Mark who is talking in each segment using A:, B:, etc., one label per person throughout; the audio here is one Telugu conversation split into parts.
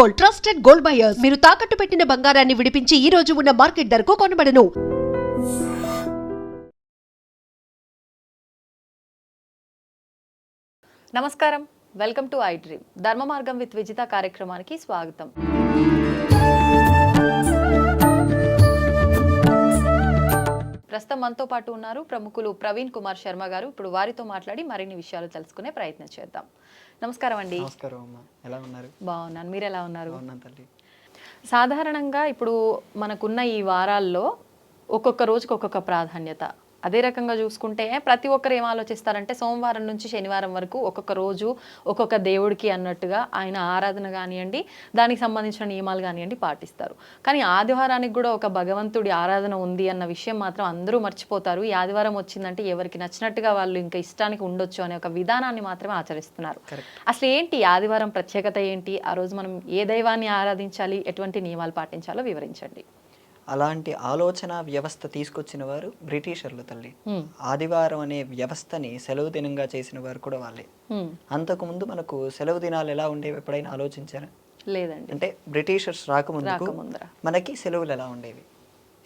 A: Gold trusted gold buyers. మీరు తాకట్టు పెట్టిన బంగారాన్ని విడిపించి ఈ రోజు ఉన్న మార్కెట్ ధరకు కొనబడను.
B: నమస్కారం. Welcome to I dream. ధర్మ మార్గం విత్ విజిత కార్యక్రమానికి స్వాగతం. ప్రస్తుతం మనతో పాటు ఉన్నారు ప్రముఖులు ప్రవీణ్ కుమార్ శర్మ గారు. ఇప్పుడు వారితో మాట్లాడి మరిన్ని విషయాలు తెలుసుకునే ప్రయత్నం చేద్దాం. నమస్కారం అండి.
C: నమస్కారం అమ్మ. ఎలా ఉన్నారు?
B: బాగున్నాను. మీరు ఎలా ఉన్నారు?
C: బాగున్నాను తల్లి.
B: సాధారణంగా ఇప్పుడు మనకున్న ఈ వారాల్లో ఒక్కొక్క రోజుకి ఒక్కొక్క ప్రాధాన్యత. అదే రకంగా చూసుకుంటే ప్రతి ఒక్కరు ఏం ఆలోచిస్తారంటే సోమవారం నుంచి శనివారం వరకు ఒక్కొక్క రోజు ఒక్కొక్క దేవుడికి అన్నట్టుగా ఆయన ఆరాధన కానివ్వండి దానికి సంబంధించిన నియమాలు కానివ్వండి పాటిస్తారు. కానీ ఆదివారానికి కూడా ఒక భగవంతుడి ఆరాధన ఉంది అన్న విషయం మాత్రం అందరూ మర్చిపోతారు. ఈ ఆదివారం వచ్చిందంటే ఎవరికి నచ్చినట్టుగా వాళ్ళు ఇంకా ఇష్టానికి ఉండొచ్చు అనే ఒక విధానాన్ని మాత్రమే ఆచరిస్తున్నారు. అసలు ఏంటి ఆదివారం ప్రత్యేకత ఏంటి? ఆ రోజు మనం ఏ దైవాన్ని ఆరాధించాలి? ఎటువంటి నియమాలు పాటించాలో వివరించండి.
C: అలాంటి ఆలోచన వ్యవస్థ తీసుకొచ్చిన వారు బ్రిటిషర్లు తల్లి. ఆదివారం అనే వ్యవస్థని సెలవు దినంగా చేసిన వారు కూడా వాళ్ళే
B: హ్మ్.
C: అంతకుముందు మనకు సెలవు దినాలు ఎలా ఉండేవి ఎప్పుడైనా ఆలోచించారా
B: లేదండి
C: అంటే బ్రిటిషర్స్
B: రాకముందర.
C: మనకి సెలవులు ఎలా ఉండేవి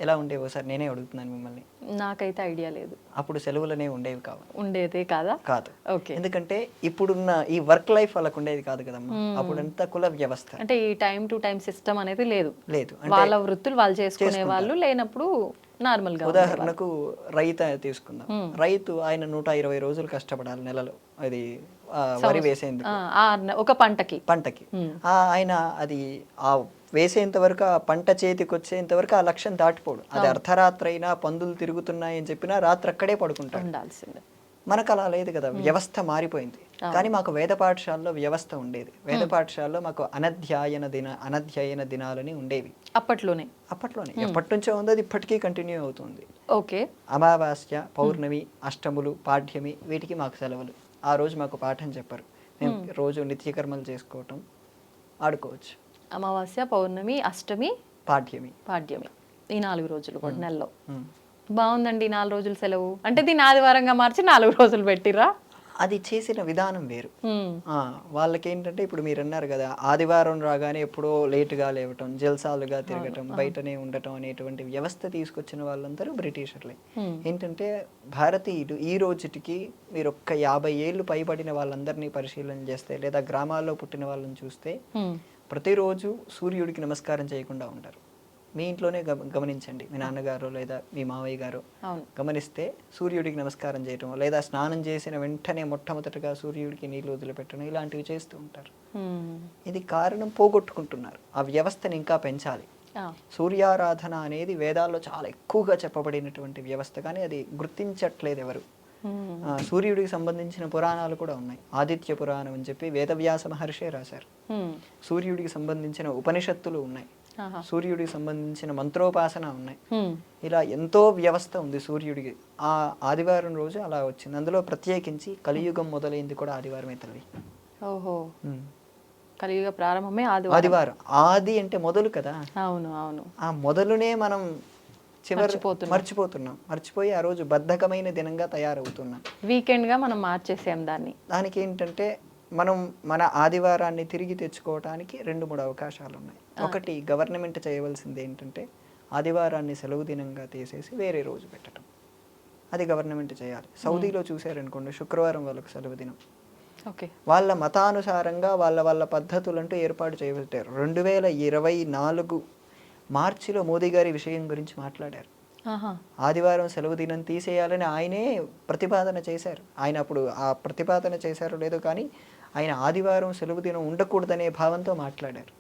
C: ఎలా ఉండేవి ఒకసారి నేనే అడుగుతున్నాను మిమ్మల్ని.
B: నాకైతే ఐడియా లేదు.
C: అప్పుడు సెలవులనే ఉండేవి కావు.
B: ఉండేదే కాదా?
C: కాదు.
B: ఓకే.
C: ఎందుకంటే ఇప్పుడున్న ఈ వర్క్ లైఫ్ వాళ్ళకు ఉండేది కాదు కదమ్మా. అప్పుడంతా కుల వ్యవస్థ.
B: అంటే ఈ టైం టు టైం సిస్టమ్ అనేది లేదు.
C: లేదు.
B: వాళ్ళ వృత్తులు వాళ్ళు చేసుకునే వాళ్ళు లేనప్పుడు నార్మల్గా
C: ఉదాహరణకు రైతు తీసుకుందాం. రైతు ఆయన నూట ఇరవై రోజులు కష్టపడాలి నెలలో. అది వరి వేసేందుకు.
B: ఒక పంటకి.
C: పంటకి. ఆయన అది ఆ వేసేంత వరకు ఆ పంట చేతికి వచ్చేంత వరకు ఆ లక్ష్యం దాటిపోడు. అది అర్ధరాత్రి అయినా పందులు తిరుగుతున్నాయని చెప్పినా రాత్రి అక్కడే పడుకుంటాడు.
B: ఉండాల్సిందే.
C: మనకు అలా లేదు కదా వ్యవస్థ మారిపోయింది. కానీ మాకు వేద పాఠశాలలో వ్యవస్థ ఉండేది. వేద పాఠశాలలో మాకు అనధ్యాయన దిన అనధ్యాయన దినాలని ఉండేవి.
B: అప్పట్లోనే?
C: అప్పట్లోనే. ఎప్పటి నుంచో ఉంది అది ఇప్పటికీ కంటిన్యూ అవుతుంది.
B: ఓకే.
C: అమావాస్య పౌర్ణమి అష్టములు పాఠ్యమి వీటికి మాకు సెలవులు. ఆ రోజు మాకు పాఠం చెప్పరు. మేము రోజు నిత్యకర్మలు చేసుకోవటం ఆడుకోవచ్చు.
B: అమావాస్య పౌర్ణమి అష్టమి
C: పాఠ్యమి
B: పాడ్యమి. ఈ నాలుగు రోజులు కూడా నెలలో. బాగుందండి నాలుగు రోజులు సెలవు. అంటే దీన్ని ఆదివారంగా మార్చి నాలుగు రోజులు పెట్టిరా
C: అది చేసిన విధానం వేరు. ఆ, వాళ్ళకి ఏంటంటే ఇప్పుడు మీరు అన్నారు కదా ఆదివారం రాగానే ఎప్పుడో లేటుగా లేవటం జల్సాలుగా తిరగటం బయటనే ఉండటం అనేటువంటి వ్యవస్థ తీసుకొచ్చిన వాళ్ళందరూ బ్రిటిషర్లే. ఏంటంటే భారతీయులు ఈ రోజుటికి మీరు ఒక్క యాభై ఏళ్ళు పైబడిన వాళ్ళందరినీ పరిశీలన చేస్తే లేదా గ్రామాల్లో పుట్టిన వాళ్ళని చూస్తే ప్రతిరోజు సూర్యుడికి నమస్కారం చేయకుండా ఉంటారు. మీ ఇంట్లోనే గమ- గమనించండి. మీ నాన్నగారు లేదా మీ మావయ్య గారు గమనిస్తే సూర్యుడికి నమస్కారం చేయటం లేదా స్నానం చేసిన వెంటనే మొట్టమొదటిగా సూర్యుడికి నీళ్ళు వదిలిపెట్టడం ఇలాంటివి చేస్తూ ఉంటారు. ఇది కారణం పోగొట్టుకుంటున్నారు. ఆ వ్యవస్థని ఇంకా పెంచాలి. సూర్యారాధన అనేది వేదాల్లో చాలా ఎక్కువగా చెప్పబడినటువంటి వ్యవస్థ కానీ అది గుర్తించట్లేదు ఎవరు. సూర్యుడికి సంబంధించిన పురాణాలు కూడా ఉన్నాయి. ఆదిత్య పురాణం అని చెప్పి వేదవ్యాస మహర్షే రాశారు.
B: హ్మ్.
C: సూర్యుడికి సంబంధించిన ఉపనిషత్తులు ఉన్నాయి. సూర్యుడికి సంబంధించిన మంత్రోపాసన ఉన్నాయి.
B: హ్మ్.
C: ఇలా ఎంతో వ్యవస్థ ఉంది సూర్యుడికి. ఆ ఆదివారం రోజు అలా వచ్చింది. అందులో ప్రత్యేకించి కలియుగం మొదలైంది కూడా ఆదివారమే తల్లి.
B: ఓహో. కలియుగ ప్రారంభమే ఆదివారం.
C: ఆదివారం. ఆది అంటే మొదలు కదా?
B: అవును అవును.
C: ఆ మొదలునే మనం చివరి
B: మర్చిపోతున్నాం.
C: మర్చిపోయి ఆ రోజు బద్ధకమైన దినంగా తయారవుతున్నాం.
B: వీకెండ్గా మనం మార్చేసాం దాన్ని.
C: దానికి ఏంటంటే మనం మన ఆదివారాన్ని తిరిగి తెచ్చుకోవడానికి రెండు మూడు అవకాశాలు ఉన్నాయి ఒకటి గవర్నమెంట్ చేయవలసింది ఏంటంటే ఆదివారాన్ని సెలవు దినంగా తీసేసి వేరే రోజు పెట్టడం అది గవర్నమెంట్ చేయాలి. సౌదీలో చూశారనుకోండి శుక్రవారం వాళ్ళకు సెలవు దినం.
B: ఓకే.
C: వాళ్ళ మతానుసారంగా వాళ్ళ వాళ్ళ పద్ధతులంటూ ఏర్పాటు చేయబట్టారు. రెండు వేల ఇరవై నాలుగు మార్చిలో మోదీ గారి విషయం గురించి మాట్లాడారు. ఆదివారం సెలవు దినం తీసేయాలని ఆయనే ప్రతిపాదన చేశారు. ఆయన అప్పుడు ఆ ప్రతిపాదన చేశారో లేదో కానీ ఆయన ఆదివారం సెలవు దినం ఉండకూడదనే భావంతో మాట్లాడారు.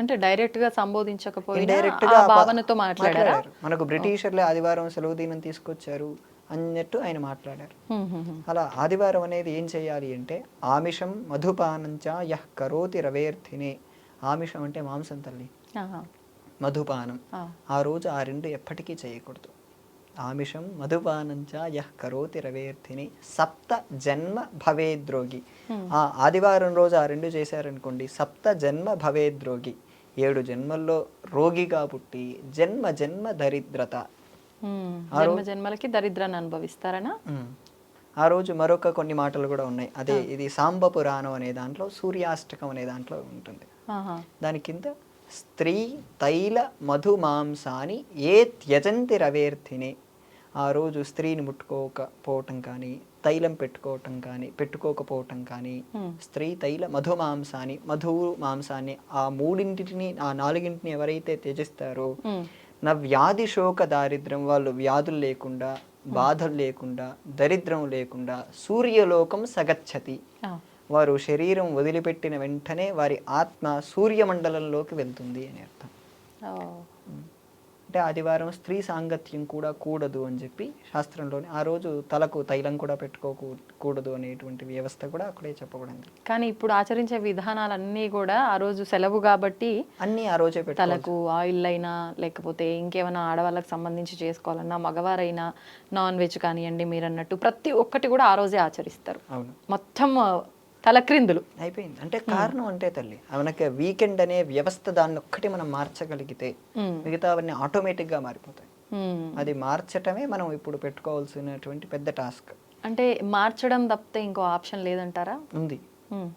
B: అంటే డైరెక్ట్గా సంబోధించకపోయినా భావనతో మాట్లాడారా?
C: మనకు బ్రిటిషర్లే ఆదివారం సెలవు దినం తీసుకొచ్చారు అన్నట్టు ఆయన మాట్లాడారు. అలా ఆదివారం అనేది ఏం చేయాలి అంటే ఆమిషం మధుపానంచ యహ్ కరోతి రవేర్థినే ఆమిషం అంటే మాంసం తల్లి. మధుపానం.
B: ఆ.
C: రోజు ఆ రెండు ఎప్పటికీ చేయకూడదు. ఆమిషం మధుపానంచ యహ్ కరోతి రవేర్థిని. సప్త జన్మ భవేద్రోగి ఆ ఆదివారం రోజు ఆ రెండు చేశారనుకోండి సప్త జన్మ భవేద్రోగి ఏడు జన్మల్లో రోగిగా పుట్టి జన్మ జన్మ దరిద్రత.
B: జన్మ జన్మలకి దరిద్రాన్ని అనుభవిస్తారనా.
C: ఆ రోజు మరొక కొన్ని మాటలు కూడా ఉన్నాయి. అదే ఇది సాంబ పురాణం అనే దాంట్లో సూర్యాష్టకం అనే దాంట్లో ఉంటుంది. దాని కింద స్త్రీ తైల మధుమాంసాని ఏ త్యజంతి రవేర్థిని ఆ రోజు స్త్రీని ముట్టుకోకపోవటం కానీ తైలం పెట్టుకోవటం కానీ పెట్టుకోకపోవటం కానీ. స్త్రీ తైల మధుమాంసాన్ని మధు మాంసాన్ని ఆ మూడింటిని ఆ నాలుగింటిని ఎవరైతే త్యజిస్తారో. నా వ్యాధి శోక దారిద్ర్యం వాళ్ళు వ్యాధులు లేకుండా బాధలు లేకుండా దరిద్రం లేకుండా సూర్యలోకం సగచ్చతి. వారు శరీరం వదిలిపెట్టిన వెంటనే వారి ఆత్మ సూర్యమండలంలోకి వెళ్తుంది అని అర్థం. అంటే ఆదివారం స్త్రీ సాంగత్యం కూడా కూడదు అని చెప్పి శాస్త్రంలోని ఆ రోజు తలకు తైలం కూడా పెట్టుకోకూడదు అనేటువంటి వ్యవస్థ కూడా అక్కడే చెప్పబడింది.
B: కానీ ఇప్పుడు ఆచరించే విధానాలన్నీ కూడా ఆ రోజు సెలవు కాబట్టి
C: అన్నీ ఆ రోజే
B: తలకు ఆయిల్ అయినా లేకపోతే ఇంకేమైనా ఆడవాళ్ళకి సంబంధించి చేసుకోవాలన్నా మగవారైనా నాన్ వెజ్ కానివ్వండి మీరు అన్నట్టు ప్రతి ఒక్కటి కూడా ఆ రోజే ఆచరిస్తారు.
C: అవును.
B: మొత్తం తలక్రిందులు.
C: అయిపోయింది. అంటే కారణం అంటే తల్లి మనకి వీకెండ్ అనే వ్యవస్థ దాన్ని ఒక్కటి మనం మార్చగలిగితే
B: ఉమ్.
C: మిగతావన్నీ ఆటోమేటిక్గా మారిపోతాయి. అది మార్చటమే మనం ఇప్పుడు పెట్టుకోవాల్సినటువంటి పెద్ద టాస్క్
B: అంటే మార్చడం తప్పితే ఇంకో ఆప్షన్ లేదంటారా?
C: ఉంది.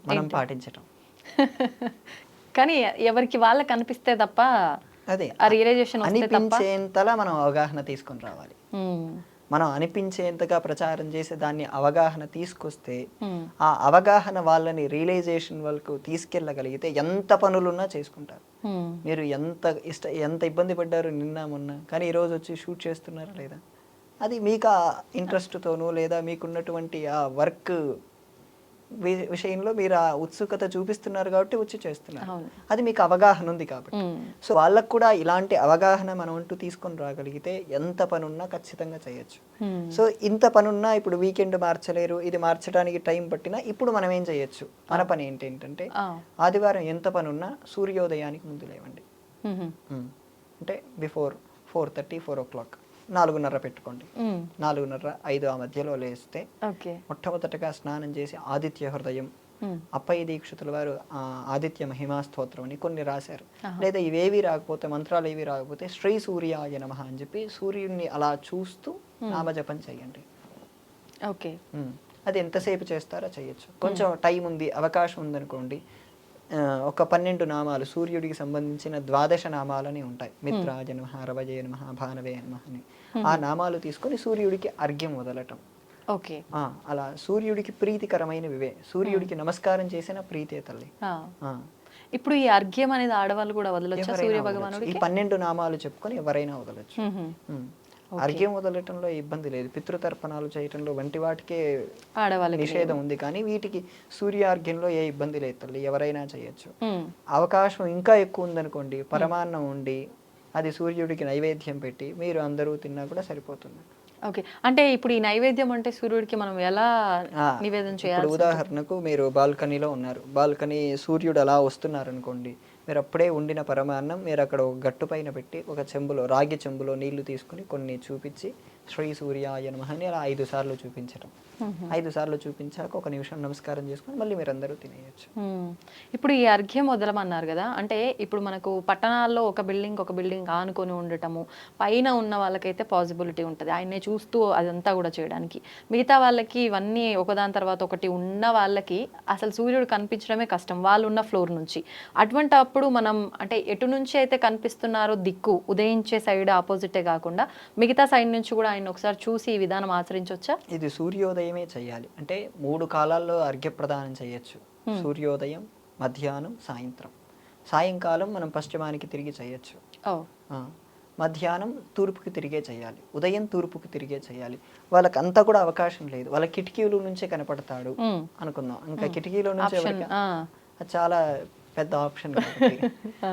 C: మనం పాటించటం.
B: కానీ ఎవరికి వాళ్ళకి అనిపిస్తే తప్ప
C: అదే.
B: ఆ రియలైజేషన్
C: అనిపించేంతలా మనం అవగాహన తీసుకొని రావాలి. మనం అనిపించేంతగా ప్రచారం చేసి దాన్ని అవగాహన తీసుకొస్తే. ఆ అవగాహన వాళ్ళని రియలైజేషన్ వరకు తీసుకెళ్ళగలిగితే ఎంత పనులున్నా చేసుకుంటారు. మీరు ఎంత ఇష్ట ఎంత ఇబ్బంది పడ్డారు నిన్న మొన్న కానీ ఈరోజు వచ్చి షూట్ చేస్తున్నారా లేదా అది మీకు ఆ ఇంట్రెస్ట్తోనూ లేదా మీకున్నటువంటి ఆ వర్క్ విషయంలో మీరు ఆ ఉత్సుకత చూపిస్తున్నారు కాబట్టి వచ్చి చేస్తున్నారు. అది మీకు అవగాహన ఉంది కాబట్టి. సో వాళ్ళకు కూడా ఇలాంటి అవగాహన మనం అంటూ తీసుకొని రాగలిగితే ఎంత పనున్నా ఖచ్చితంగా చేయొచ్చు. సో ఇంత పనున్నా ఇప్పుడు వీకెండ్ మార్చలేరు ఇది మార్చడానికి టైం పట్టినా ఇప్పుడు మనం ఏం చేయొచ్చు మన పని ఏంటంటే. ఆదివారం ఎంత పనున్నా సూర్యోదయానికి ముందు లేవండి. అంటే before four thirty four o'clock నాలుగున్నర పెట్టుకోండి. నాలుగున్నర ఐదు ఆ మధ్యలో లేస్తే మొట్టమొదటగా స్నానం చేసి ఆదిత్య హృదయం. అప్పయ్య దీక్షితుల వారు ఆ ఆదిత్య మహిమా స్తోత్రం అని కొన్ని రాశారు. లేదా ఇవేవి రాకపోతే మంత్రాలు ఏవి రాకపోతే శ్రీ సూర్యాయ నమః అని చెప్పి సూర్యుడిని అలా చూస్తూ నామజపం చేయండి.
B: ఓకే.
C: అది ఎంతసేపు చేస్తారో చేయొచ్చు. కొంచెం టైం ఉంది అవకాశం ఉందనుకోండి ఒక పన్నెండు నామాలు సూర్యుడికి సంబంధించిన ద్వాదశ నామాలని ఉంటాయి. మిత్రాజ నమ రవజయ నమ భానవే నమ అని. ఆ నామాలు తీసుకొని సూర్యుడికి అర్ఘ్యం వదలటం.
B: ఓకే.
C: ఆ, అలా సూర్యుడికి ప్రీతికరమైనవివే సూర్యుడికి నమస్కారం చేసిన ప్రీతే తల్లి.
B: ఇప్పుడు ఈ అర్ఘ్యం అనేది ఆడవాళ్ళు కూడా వదలొచ్చా? సూర్య
C: ఈ పన్నెండు నామాలు చెప్పుకొని ఎవరైనా వదలొచ్చు. అర్ఘ్యం వదలటంలో ఇబ్బంది లేదు. పితృతర్పణాలు చేయటంలో వంటి వాటికే
B: ఆడవాళ్ళకి
C: నిషేధం ఉంది. కానీ వీటికి సూర్యార్ఘ్యంలో ఏ ఇబ్బంది లేదు తల్లి. ఎవరైనా చేయొచ్చు. అవకాశం ఇంకా ఎక్కువ ఉందనుకోండి పరమాన్నం ఉండి అది సూర్యుడికి నైవేద్యం పెట్టి మీరు అందరూ తిన్నా కూడా సరిపోతుంది.
B: ఓకే. అంటే ఇప్పుడు ఈ నైవేద్యం అంటే సూర్యుడికి మనం ఎలా నివేదన చేయాలి
C: ఉదాహరణకు మీరు బాల్కనీలో ఉన్నారు. బాల్కనీ సూర్యుడు అలా వస్తున్నారు అనుకోండి మీరు అప్పుడే ఉండిన పరమాన్నం మీరు అక్కడ ఒక గట్టు పైన పెట్టి ఒక చెంబులో రాగి చెంబులో నీళ్ళు తీసుకుని కొన్ని చూపించి శ్రీ సూర్యాయ నమః అని అలా ఐదు సార్లు చూపించడం ఐదు సార్లు చూపించాక ఒక నిమిషం నమస్కారం చేసుకొని మళ్ళీ మీరు అందరూ తినేయచ్చు.
B: ఇప్పుడు ఈ అర్ఘ్యం వదలమన్నారు కదా అంటే ఇప్పుడు మనకు పట్టణాల్లో ఒక బిల్డింగ్ ఒక బిల్డింగ్ ఆనుకొని ఉండటము పైన ఉన్న వాళ్ళకైతే పాసిబిలిటీ ఉంటుంది. ఆయన్నే చూస్తూ అదంతా కూడా చేయడానికి. మిగతా వాళ్ళకి ఇవన్నీ ఒకదాని తర్వాత ఒకటి ఉన్న వాళ్ళకి అసలు సూర్యుడు కనిపించడమే కష్టం వాళ్ళు ఉన్న ఫ్లోర్ నుంచి. అటువంటి అప్పుడు మనం అంటే ఎటు నుంచి అయితే కనిపిస్తున్నారో దిక్కు ఉదయించే సైడ్ ఆపోజిటే కాకుండా మిగతా సైడ్ నుంచి కూడా ఆయన ఒకసారి చూసి ఈ విధానం ఆచరించవచ్చా
C: ఇది సూర్యోదయమే చేయాలి అంటే మూడు కాలాల్లో అర్ఘ్యప్రదానం చేయొచ్చు సూర్యోదయం మధ్యాహ్నం సాయంత్రం. సాయంకాలం మనం పశ్చిమానికి తిరిగి చేయొచ్చు మధ్యాహ్నం తూర్పుకి తిరిగే చేయాలి ఉదయం తూర్పుకి తిరిగే చేయాలి వాళ్ళకి అంతా కూడా అవకాశం లేదు. వాళ్ళ కిటికీల నుంచే కనపడతాడు. అనుకుందాం. ఇంకా కిటికీలో నుంచి చాలా పెద్ద ఆప్షన్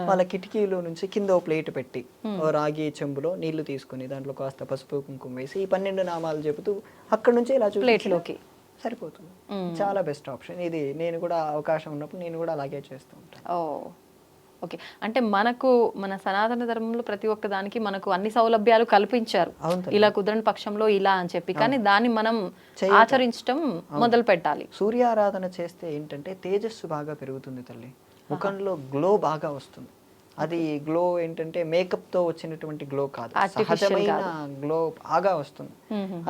C: వాళ్ళ కిటికీలో నుంచి కింద ఓ ప్లేట్ పెట్టి ఓ రాగి చెంబులో నీళ్ళు తీసుకుని దాంట్లో కాస్త పసుపు కుంకుమ వేసి ఈ పన్నెండు నామాలు చెబుతూ అక్కడ నుంచి ఇలా
B: ప్లేట్లోకి.
C: సరిపోతుంది. చాలా బెస్ట్ ఆప్షన్ ఇది నేను కూడా అవకాశం ఉన్నప్పుడు నేను కూడా అలాగే చేస్తూ ఉంటాను.
B: ఓకే. అంటే మనకు మన సనాతన ధర్మంలో ప్రతి ఒక్క దానికి మనకు అన్ని సౌలభ్యాలు కల్పించారు. ఇలా కుదరని పక్షంలో ఇలా అని చెప్పి. కానీ దాన్ని మనం. ఆచరించడం మొదలు పెట్టాలి
C: సూర్యారాధన చేస్తే ఏంటంటే తేజస్సు బాగా పెరుగుతుంది తల్లి. ముఖంలో గ్లో బాగా వస్తుంది. అది గ్లో ఏంటంటే మేకప్తో వచ్చినటువంటి గ్లో కాదు. సహజమైన గ్లో బాగా వస్తుంది.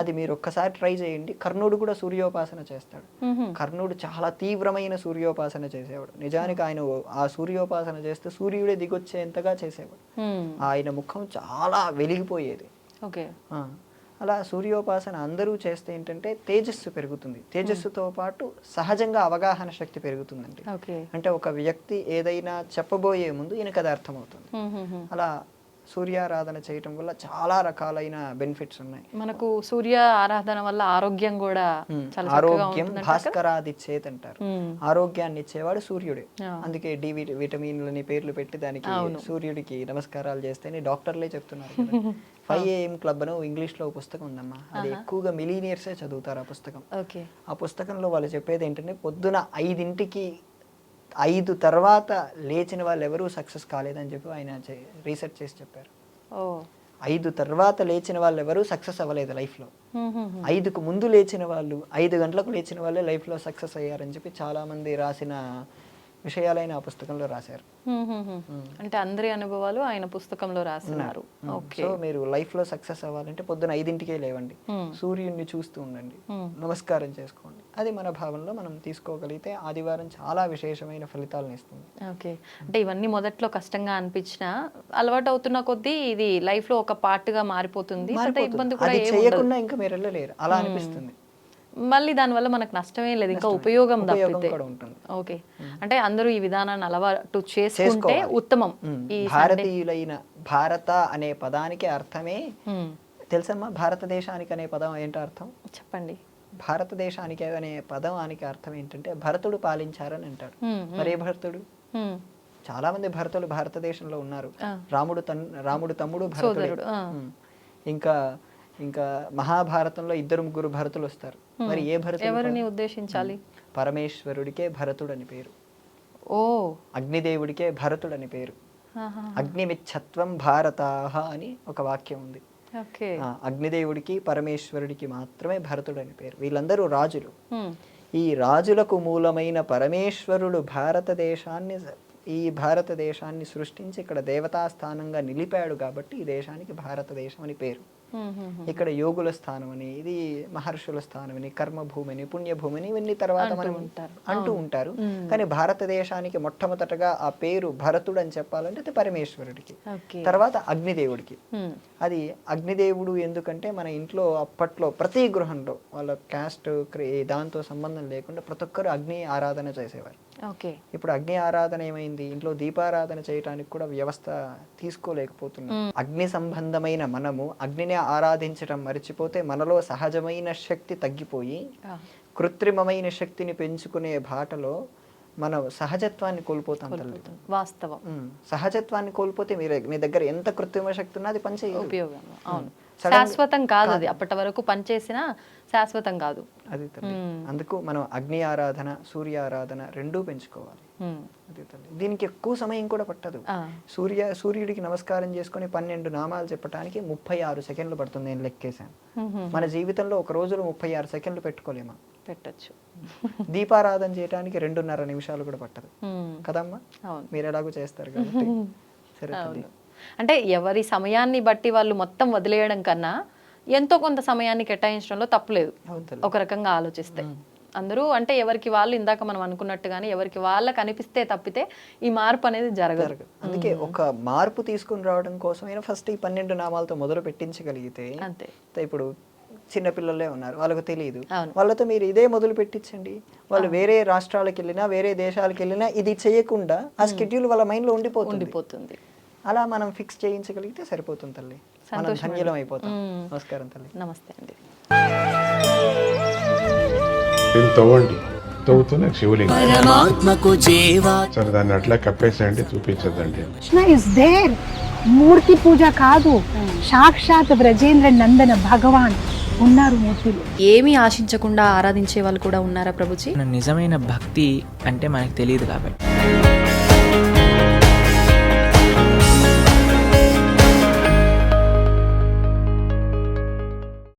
C: అది మీరు ఒక్కసారి ట్రై చేయండి. కర్ణుడు కూడా సూర్యోపాసన చేస్తాడు. కర్ణుడు చాలా తీవ్రమైన సూర్యోపాసన చేసేవాడు. నిజానికి ఆయన ఆ సూర్యోపాసన చేస్తే సూర్యుడే దిగొచ్చేంతగా చేసేవాడు. ఆయన ముఖం చాలా వెలిగిపోయేది.
B: ఓకే.
C: అలా సూర్యోపాసన అందరూ చేస్తే ఏంటంటే తేజస్సు పెరుగుతుంది. తేజస్సుతో పాటు సహజంగా అవగాహన శక్తి పెరుగుతుందండి. అంటే ఒక వ్యక్తి ఏదైనా చెప్పబోయే ముందు ఈయనకు అది అర్థమవుతుంది అలా సూర్యారాధన చేయటం వల్ల చాలా రకాలైన బెనిఫిట్స్ ఉన్నాయి.
B: మనకు సూర్య ఆరాధన వల్ల ఆరోగ్యం కూడా
C: ఆరోగ్యం
B: ఉంటుందంట కదా?
C: భాస్కరాదిచ్చేత్ అంటారు. ఆరోగ్యాన్ని ఇచ్చేవాడు సూర్యుడే. అందుకే డి విట- విటమిన్లని పేర్లు పెట్టి దానికి సూర్యుడికి నమస్కారాలు చేస్తేనే డాక్టర్లే చెప్తున్నారు ఫైవ్ ఏఎం క్లబ్ అని ఇంగ్లీష్లో ఓ పుస్తకం ఉందమ్మా. అది ఎక్కువగా మిలీనియర్సే చదువుతారు ఆ పుస్తకం.
B: ఓకే.
C: ఆ పుస్తకంలో వాళ్ళు చెప్పేది ఏంటంటే పొద్దున ఐదింటికి ఐదు తర్వాత లేచిన వాళ్ళు ఎవరూ సక్సెస్ కాలేదని చెప్పి ఆయన రీసెర్చ్ చేసి చెప్పారు. ఐదు తర్వాత లేచిన వాళ్ళు ఎవరూ సక్సెస్ అవ్వలేదు లైఫ్లో. ఐదుకు ముందు లేచిన వాళ్ళు ఐదు గంటలకు లేచిన వాళ్ళే లైఫ్లో సక్సెస్ అయ్యారని చెప్పి చాలామంది రాసిన విషయాలైన ఆ పుస్తకంలో రాశారు.
B: అంటే అందరి అనుభవాలు ఆయన పుస్తకంలో రాస్తున్నారు ఓకే.
C: సో మీరు లైఫ్లో సక్సెస్ అవ్వాలంటే పొద్దున ఐదింటికే లేవండి. సూర్యుడిని చూస్తూ ఉండండి. నమస్కారం చేసుకోండి. అది మన భావనలో మనం తీసుకోగలిగితే ఆదివారం చాలా విశేషమైన ఫలితాలను ఇస్తుంది.
B: ఓకే. అంటే ఇవన్నీ మొదట్లో కష్టంగా అనిపించినా అలవాటు అవుతున్న కొద్దీ ఇది లైఫ్లో ఒక పార్ట్గా మారిపోతుంది. ఇబ్బంది కూడా.
C: చేయకుండా ఇంకా మీరు వెళ్ళలేరు. అలా అనిపిస్తుంది.
B: మళ్ళీ దానివల్ల మనకు నష్టమే లేదు. ఇంకా ఉపయోగం తప్పితే. ఓకే. అంటే అందరూ ఈ విధానాన్ని అలవాటు చేసుకుంటే. ఉత్తమం. ఈ
C: భారతీయులైన భారత అనే పదానికి అర్థమే. తెలుసమ్మా? భారతదేశానికి అనే పదం ఏంటో అర్థం?
B: చెప్పండి.
C: భారతదేశానికి అనే పదానికి అర్థం ఏంటంటే భరతుడు పాలించారని అంటాడు. మరే భరతుడు. చాలా మంది భరతులు భారతదేశంలో ఉన్నారు. రాముడు తన్ రాముడు తమ్ముడు భరతుడే. ఇంకా ఇంకా మహాభారతంలో ఇద్దరు ముగ్గురు భరతులు వస్తారు. మరి ఏ భరతుడు
B: ఎవరిని ఉద్దేశించాలి?
C: పరమేశ్వరుడికే భరతుడు అని పేరు.
B: ఓ.
C: అగ్నిదేవుడికే భరతుడు అని పేరు. అగ్నిమిచ్చత్వం భారతాహ అని ఒక వాక్యం ఉంది. అగ్నిదేవుడికి పరమేశ్వరుడికి మాత్రమే భరతుడు అని పేరు వీళ్ళందరూ రాజులు. ఈ రాజులకు మూలమైన పరమేశ్వరుడు భారతదేశాన్ని ఈ భారతదేశాన్ని సృష్టించి ఇక్కడ దేవతా స్థానంగా నిలిపాడు కాబట్టి ఈ దేశానికి భారతదేశం అని పేరు. ఇక్కడ యోగుల స్థానం అని ఇది మహర్షుల స్థానం అని కర్మభూమిని పుణ్యభూమిని ఇవన్నీ తర్వాత మనం. అంటూ ఉంటారు. కానీ భారతదేశానికి మొట్టమొదటగా ఆ పేరు భరతుడు అని చెప్పాలంటే అది పరమేశ్వరుడికి. తర్వాత అగ్నిదేవుడికి. అది అగ్నిదేవుడు ఎందుకంటే మన ఇంట్లో అప్పట్లో ప్రతి గృహంలో వాళ్ళ క్యాస్ట్ దాంతో సంబంధం లేకుండా ప్రతి ఒక్కరు అగ్ని ఆరాధన చేసేవారు. ఇప్పుడు అగ్ని ఆరాధన ఏమైంది? ఇంట్లో దీపారాధన చేయడానికి కూడా వ్యవస్థ తీసుకోలేకపోతున్నాం. అగ్ని సంబంధమైన మనము అగ్నిని ఆరాధించడం మర్చిపోతే మనలో సహజమైన శక్తి తగ్గిపోయి. కృత్రిమమైన శక్తిని పెంచుకునే బాటలో మన సహజత్వాన్ని కోల్పోతాం తల్లి.
B: వాస్తవం.
C: సహజత్వాన్ని కోల్పోతే మీరు మీ దగ్గర ఎంత కృత్రిమ శక్తి ఉన్నా అది పనిచేయదు.
B: ఉపయోగం. అవును. శాశ్వతం కాదు అది. అప్పటి వరకు పనిచేసినా శాశ్వతం కాదు.
C: అది తల్లి. అందుకు మనం అగ్ని ఆరాధన సూర్య ఆరాధన రెండూ పెంచుకోవాలి. అది తల్లి. దీనికి ఎక్కువ సమయం కూడా పట్టదు. సూర్య సూర్యుడికి నమస్కారం చేసుకొని పన్నెండు నామాలు చెప్పడానికి ముప్పై ఆరు సెకండ్లు పడుతుంది నేను లెక్కేశాను. మన జీవితంలో ఒక రోజులో ముప్పై ఆరు సెకండ్లు పెట్టుకోలేమా?
B: పెట్టచ్చు.
C: దీపారాధన చేయడానికి రెండున్నర నిమిషాలు కూడా పట్టదు. కదమ్మా? మీరు ఎలాగో చేస్తారు కాబట్టి. సరే
B: అంటే ఎవరి సమయాన్ని బట్టి వాళ్ళు మొత్తం వదిలేయడం కన్నా ఎంతో కొంత సమయాన్ని కేటాయించడంలో తప్పులేదు ఒక రకంగా ఆలోచిస్తే. అందరూ అంటే ఎవరికి వాళ్ళు ఇందాక మనం అనుకున్నట్టుగానే ఎవరికి వాళ్ళకి అనిపిస్తే తప్పితే ఈ మార్పు అనేది జరగదు.
C: అందుకే ఒక మార్పు తీసుకుని రావడం కోసమైనా ఫస్ట్ ఈ పన్నెండు నామాలతో మొదలు పెట్టించగలిగితే
B: అంతే.
C: ఇప్పుడు చిన్న పిల్లలే ఉన్నారు. వాళ్ళకు తెలియదు. వాళ్ళతో మీరు ఇదే మొదలు పెట్టించండి. వాళ్ళు వేరే రాష్ట్రాలకు వెళ్ళినా వేరే దేశాలకు వెళ్ళినా ఇది చేయకుండా ఆ స్కెడ్యూల్ వాళ్ళ మైండ్లో ఉండిపోతుంది.
B: ఉండిపోతుంది.
C: అలా మనం ఫిక్స్ చేయించగలిగితే సరిపోతుంది తల్లి. మనం ధన్యులం అయిపోతాం. నమస్కారం తల్లి.
B: నమస్తే అండి.
D: తవ్వండి. తవ్వుతూనే శివలింగం. సరే దాన్ని అట్లా కప్పేసేయండి చూపించదండి
E: కృష్ణ ఇస్ దేర్ మూర్తి పూజ కాదు. సాక్షాత్ బ్రజేంద్ర నందన భగవాన్ ఉన్నారు మూర్తిలో.
B: ఏమీ ఆశించకుండా ఆరాధించే వాళ్ళు కూడా ఉన్నారా ప్రభుజీ?
F: నిజమైన భక్తి అంటే మనకు తెలియదు కాబట్టి.